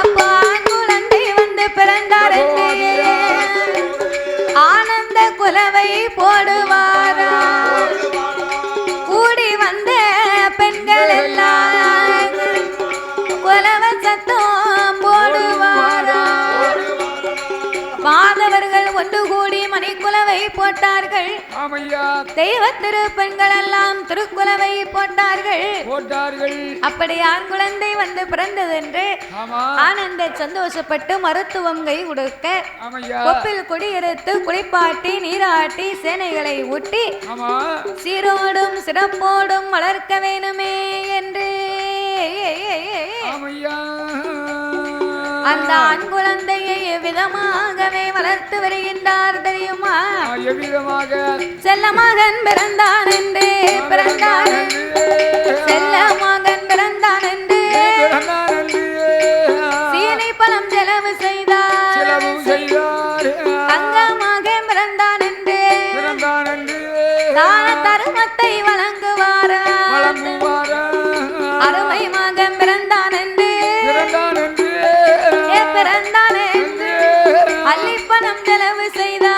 அப்போ குழந்தை வந்து பிறந்தார் ஆனந்த குலவை போடுவாரா. கூடி வந்த பெண்கள் எல்லாம் குலவ சத்தம் போடுவாரா. மாதவர்கள் ஒன்று கூடி மணிக்குலவை போட்டார்கள். தெய்வ திருப்பெண்கள் எல்லாம் திருக்குலவை போட்டார்கள். போட்டார்கள். அப்படி ஆண் குழந்தை வந்து பிறந்தது என்று ஆனந்த சந்தோஷப்பட்டு மருத்துவம் கை கொடுக்க கொப்பில் குடியிருத்து குளிப்பாட்டி நீராட்டி சேனைகளை ஊட்டி சீரோடும் சிறப்போடும் வளர்க்க வேணுமே என்று அந்த ஆண் குழந்தையை விதமாகவே வளர்த்து வருகின்றார் தெரியுமா? எவ்விதமாக? செல்ல மகன் பிறந்தான் என்று பிறந்தான் செல்ல மகன் பிறந்தான் என்று. சீனி பழம் செலவு செய்தார். தங்கமாக பிறந்தான் என்று. தான தருமத்தை வழங்குவார்? அருமை மகன் பிறந்தான் பிறந்தான் அள்ளிப்பணம் செலவு செய்தார்